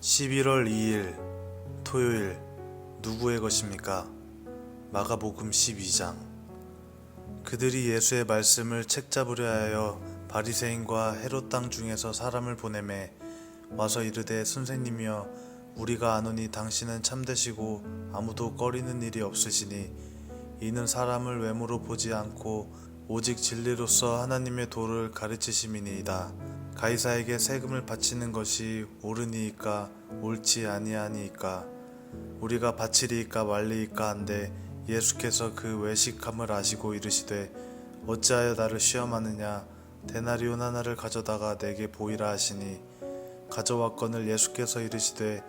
11월 2일 토요일 누구의 것입니까? 마가복음 12장 그들이 예수의 말씀을 책잡으려 하여 바리새인과 헤롯 땅 중에서 사람을 보내매 와서 이르되 선생님이여 우리가 아노니 당신은 참되시고 아무도 꺼리는 일이 없으시니 이는 사람을 외모로 보지 않고 오직 진리로서 하나님의 도를 가르치심이니이다. 가이사에게 세금을 바치는 것이 옳으니이까 옳지 아니하니이까 우리가 바치리이까 말리이까 한데 예수께서 그 외식함을 아시고 이르시되 어찌하여 나를 시험하느냐? 데나리온 하나를 가져다가 내게 보이라 하시니. 가져왔건을 예수께서 이르시되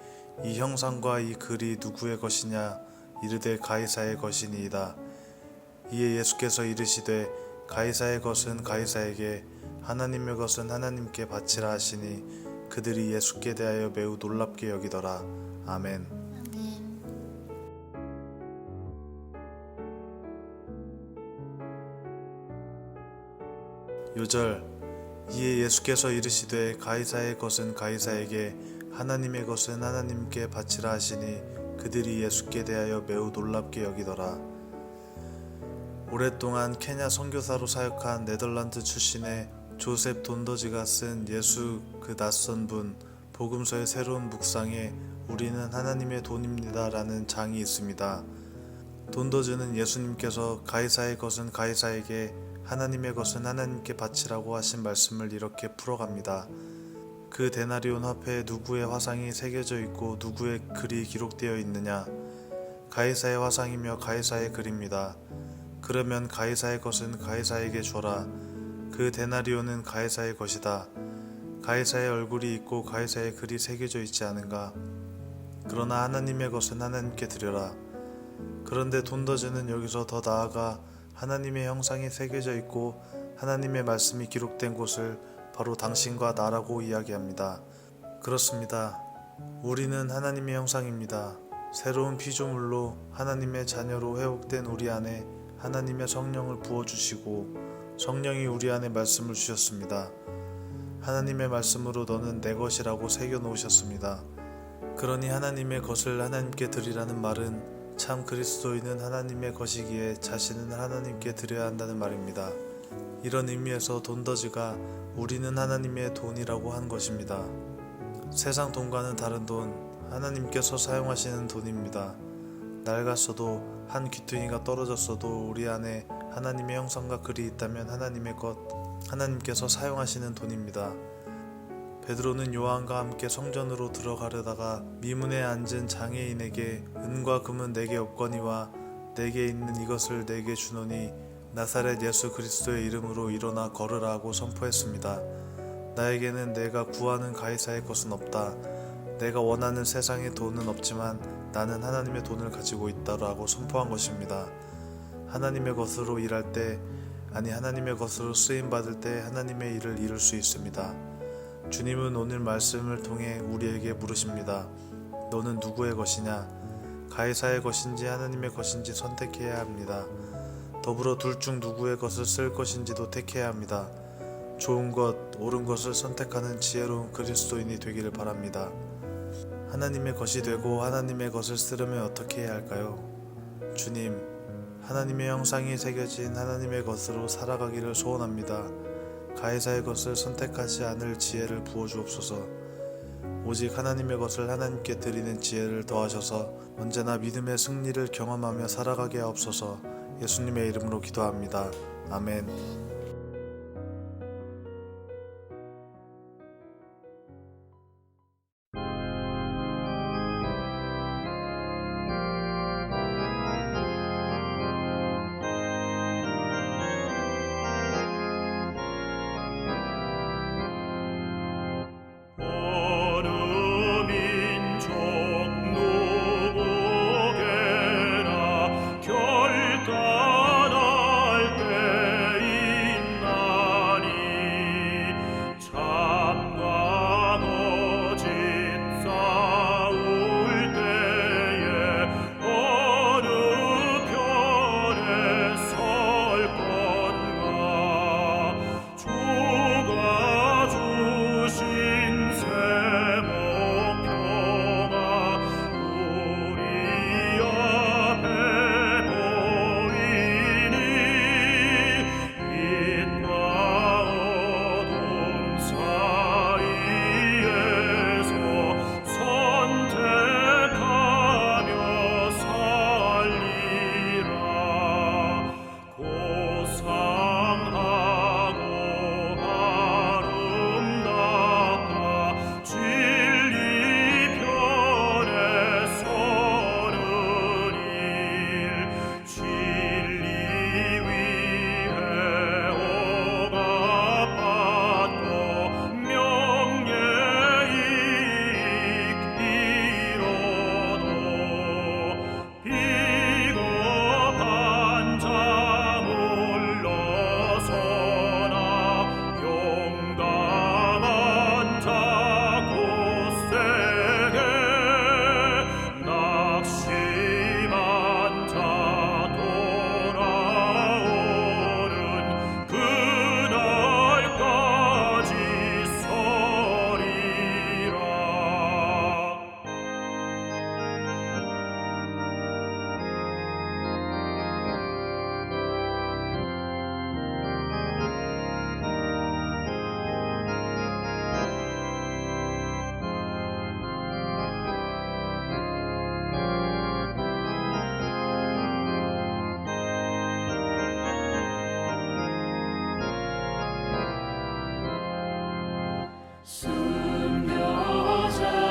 이 형상과 이 글이 누구의 것이냐? 이르되 가이사의 것이니이다. 이에 예수께서 이르시되 가이사의 것은 가이사에게 하나님의 것은 하나님께 바치라 하시니 그들이 예수께 대하여 매우 놀랍게 여기더라. 아멘. 요절. 이에 예수께서 이르시되 가이사의 것은 가이사에게 하나님의 것은 하나님께 바치라 하시니 그들이 예수께 대하여 매우 놀랍게 여기더라. 오랫동안 케냐 선교사로 사역한 네덜란드 출신의 조셉 돈더지가 쓴 예수 그 낯선 분 복음서의 새로운 묵상에 우리는 하나님의 돈입니다라는 장이 있습니다. 돈더즈는 예수님께서 가이사의 것은 가이사에게 하나님의 것은 하나님께 바치라고 하신 말씀을 이렇게 풀어갑니다. 그 데나리온 화폐에 누구의 화상이 새겨져 있고 누구의 글이 기록되어 있느냐? 가이사의 화상이며 가이사의 글입니다. 그러면 가이사의 것은 가이사에게 줘라. 그 데나리온은 가이사의 것이다. 가이사의 얼굴이 있고 가이사의 글이 새겨져 있지 않은가? 그러나 하나님의 것은 하나님께 드려라. 그런데 돈더즈는 여기서 더 나아가 하나님의 형상이 새겨져 있고 하나님의 말씀이 기록된 곳을 바로 당신과 나라고 이야기합니다. 그렇습니다. 우리는 하나님의 형상입니다. 새로운 피조물로 하나님의 자녀로 회복된 우리 안에 하나님의 성령을 부어주시고 성령이 우리 안에 말씀을 주셨습니다. 하나님의 말씀으로 너는 내 것이라고 새겨 놓으셨습니다. 그러니 하나님의 것을 하나님께 드리라는 말은 참 그리스도인은 하나님의 것이기에 자신은 하나님께 드려야 한다는 말입니다. 이런 의미에서 돈더즈가 우리는 하나님의 돈이라고 한 것입니다. 세상 돈과는 다른 돈, 하나님께서 사용하시는 돈입니다. 낡았어도 한 귀퉁이가 떨어졌어도 우리 안에 하나님의 형상과 글이 있다면 하나님의 것, 하나님께서 사용하시는 돈입니다. 베드로는 요한과 함께 성전으로 들어가려다가 미문에 앉은 장애인에게 은과 금은 내게 없거니와 내게 있는 이것을 내게 주노니 나사렛 예수 그리스도의 이름으로 일어나 걸으라 하고 선포했습니다. 나에게는 내가 구하는 가이사의 것은 없다. 내가 원하는 세상의 돈은 없지만 나는 하나님의 돈을 가지고 있다라고 선포한 것입니다. 하나님의 것으로 일할 때 아니 하나님의 것으로 쓰임 받을 때 하나님의 일을 이룰 수 있습니다. 주님은 오늘 말씀을 통해 우리에게 물으십니다. 너는 누구의 것이냐? 가이사의 것인지 하나님의 것인지 선택해야 합니다. 더불어 둘 중 누구의 것을 쓸 것인지도 택해야 합니다. 좋은 것, 옳은 것을 선택하는 지혜로운 그리스도인이 되기를 바랍니다. 하나님의 것이 되고 하나님의 것을 쓰려면 어떻게 해야 할까요? 주님, 하나님의 형상이 새겨진 하나님의 것으로 살아가기를 소원합니다. 가해사의 것을 선택하지 않을 지혜를 부어주옵소서. 오직 하나님의 것을 하나님께 드리는 지혜를 더하셔서 언제나 믿음의 승리를 경험하며 살아가게 하옵소서. 예수님의 이름으로 기도합니다. 아멘. sun.